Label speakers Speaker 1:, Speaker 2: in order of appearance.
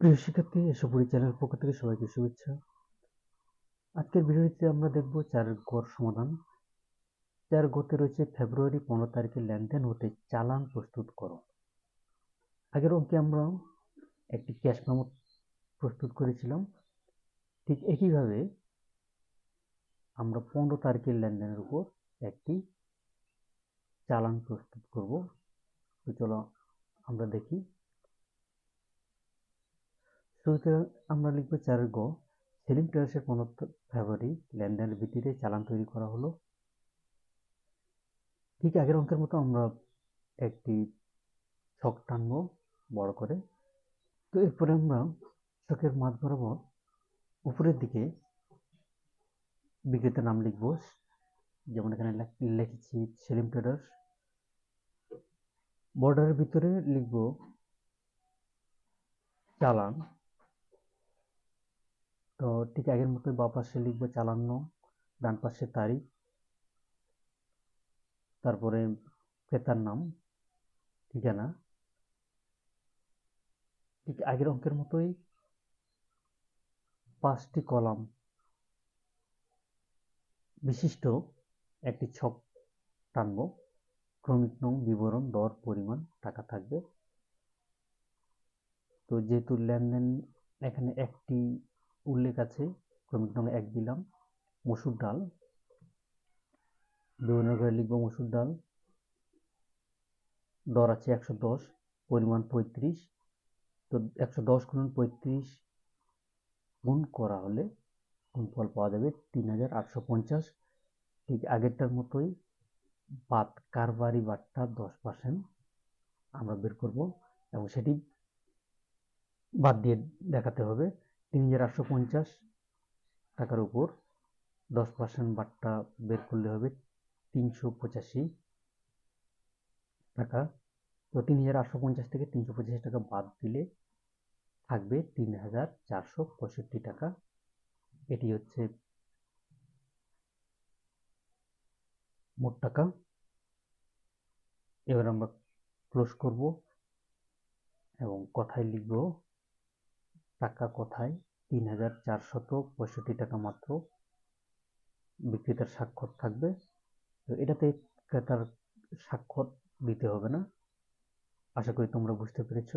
Speaker 1: প্রিয় শিক্ষার্থী এসবুড়ি চ্যানেল পক্ষ থেকে সবাইকে শুভেচ্ছা। আজকের ভিডিওতে আমরা দেখব চার গড় সমাধান। চার গতে রয়েছে ফেব্রুয়ারি পনেরো তারিখে লেনদেন হতে চালান প্রস্তুত করো। আগের অঙ্কে আমরা একটি ক্যাশ মেমো প্রস্তুত করেছিলাম। ঠিক একইভাবে আমরা পনেরো তারিখের লেনদেনের উপর একটি চালান প্রস্তুত করব। তো চলো আমরা দেখি শুরুতে আমরা লিখব চার গ। সেলিং ট্রেডার্সের পনেরো ফেব্রুয়ারি লেনদেনের ভিত্তিতে চালান তৈরি করা হলো। ঠিক আগের অঙ্কের মতো আমরা একটি ছক টানবো বড় করে। তো এরপরে আমরা ছকের মাঝ বরাবর উপরের দিকে বিক্রেতার নাম লিখব। যেমন এখানে লিখেছি সেলিম ট্রেডার্স বর্ডারের ভিতরে লিখব চালান। তো ঠিক আগের মতোই বা পাশে লিখব চালান্ন ডান পাশে তারিখ, তারপরে ক্রেতার নাম, ঠিকানা। ঠিক আগের অঙ্কের মতোই পাঁচটি কলাম বিশিষ্ট একটি ছক টানব। ক্রমিক নং, বিবরণ, দর, পরিমাণ, টাকা থাকবে। তো যেহেতু লেনদেন এখানে একটি উল্লেখ আছে, ক্রমিক নং এক দিলাম মসুর ডাল। বিভিন্ন ঘরে লিখব মসুর ডাল। দর আছে একশো দশ, পরিমাণ পঁয়ত্রিশ। তো একশো দশ গুণ পঁয়ত্রিশ গুণ করা হলে গুণফল পাওয়া যাবে তিন হাজার আটশো পঞ্চাশ। ঠিক আগেরটার মতোই বাদ কারবারি বাটটা দশ পার্সেন্ট আমরা বের করব এবং সেটি বাদ দিয়ে দেখাতে হবে। তিন হাজার আটশো পঞ্চাশ টাকার উপর দশ পার্সেন্ট বাট্টা বের করলে হবে তিনশো পঁচাশি টাকা। তো তিন হাজার আটশো পঞ্চাশ থেকে তিনশো পঁচাশি টাকা বাদ দিলে থাকবে তিন হাজার চারশো পঁয়ষট্টি টাকা। এটি হচ্ছে মোট টাকা। এবার আমরা ক্লোজ করব এবং কথায় লিখব টাকা কোথায়? তিন হাজার চারশত পঁয়ষট্টি টাকা মাত্র বিক্রেতার স্বাক্ষর থাকবে। তো এটাতে ক্রেতার স্বাক্ষর দিতে হবে না। আশা করি তোমরা বুঝতে পেরেছ।